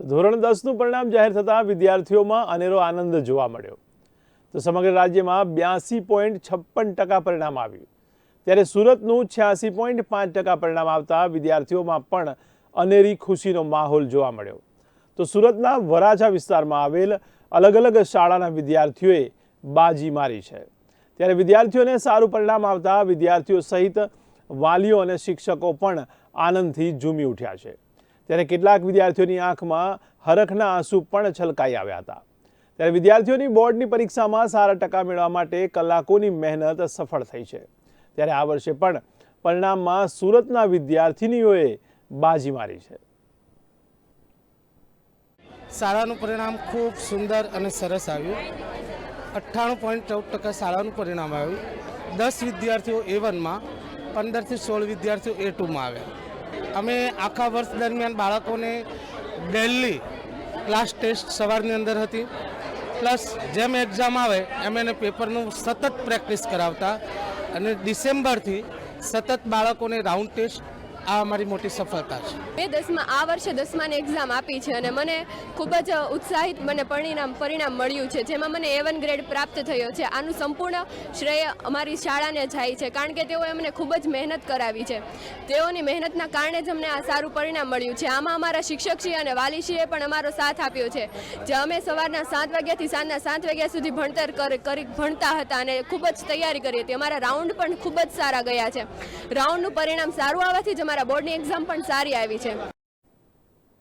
તો ધોરણ દસનું પરિણામ જાહેર થતાં વિદ્યાર્થીઓમાં અનેરો આનંદ જોવા મળ્યો. તો સમગ્ર રાજ્યમાં બ્યાસી પોઈન્ટ છપ્પન ટકા પરિણામ આવ્યું. ત્યારે સુરતનું છ્યાસી પોઈન્ટ પાંચ ટકા પરિણામ આવતા વિદ્યાર્થીઓમાં પણ અનેરી ખુશીનો માહોલ જોવા મળ્યો. તો સુરતના વરાછા વિસ્તારમાં આવેલ અલગ અલગ શાળાના વિદ્યાર્થીઓએ બાજી મારી છે. ત્યારે વિદ્યાર્થીઓને સારું પરિણામ આવતા વિદ્યાર્થીઓ સહિત વાલીઓ અને શિક્ષકો પણ આનંદથી ઝૂમી ઉઠ્યા છે. ત્યારે કેટલાક વિદ્યાર્થીઓની આંખમાં હરખના આંસુ પણ છલકાઈ આવ્યા હતા. ત્યારે વિદ્યાર્થીઓની બોર્ડની પરીક્ષામાં સારા ટકા મેળવવા માટે કલાકોની મહેનત સફળ થઈ છે. ત્યારે આ વર્ષે પણ પરિણામમાં સુરતના વિદ્યાર્થીનીઓએ બાજી મારી છે. શાળાનું પરિણામ ખૂબ સુંદર અને સરસ આવ્યું. અઠ્ઠાણું પોઈન્ટ ચૌદ ટકા શાળાનું પરિણામ આવ્યું. દસ વિદ્યાર્થીઓ એ વનમાં પંદરથી સોળ વિદ્યાર્થીઓ એ ટુમાં આવ્યા. અમે આખા વર્ષ દરમિયાન બાળકોને ડેલી ક્લાસ ટેસ્ટ સવારની અંદર હતી. પ્લસ જેમ એક્ઝામ આવે, એમ એને પેપરનું સતત પ્રેક્ટિસ કરાવતા. અને ડિસેમ્બરથી સતત બાળકોને રાઉન્ડ ટેસ્ટ આ અમારી મોટી સફળતા છે. મેં દસમા આ વર્ષે દસમાની એક્ઝામ આપી છે અને મને ખૂબ જ ઉત્સાહિત મને પરિણામ પરિણામ મળ્યું છે, જેમાં મને એ વન ગ્રેડ પ્રાપ્ત થયો છે. આનું સંપૂર્ણ શ્રેય અમારી શાળાને જાય છે, કારણ કે તેઓએ અમને ખૂબ જ મહેનત કરાવી છે. તેઓની મહેનતના કારણે જ અમને આ સારું પરિણામ મળ્યું છે. આમાં અમારા શિક્ષકશ્રી અને વાલીશ્રીએ પણ અમારો સાથ આપ્યો છે, જે અમે સવારના સાત વાગ્યાથી સાંજના સાત વાગ્યા સુધી ભણતર કરી ભણતા હતા અને ખૂબ જ તૈયારી કરી હતી. અમારા રાઉન્ડ પણ ખૂબ જ સારા ગયા છે. રાઉન્ડનું પરિણામ સારું આવવાથી જ અમારા બોર્ડની એક્ઝામ પણ સારી આવી છે.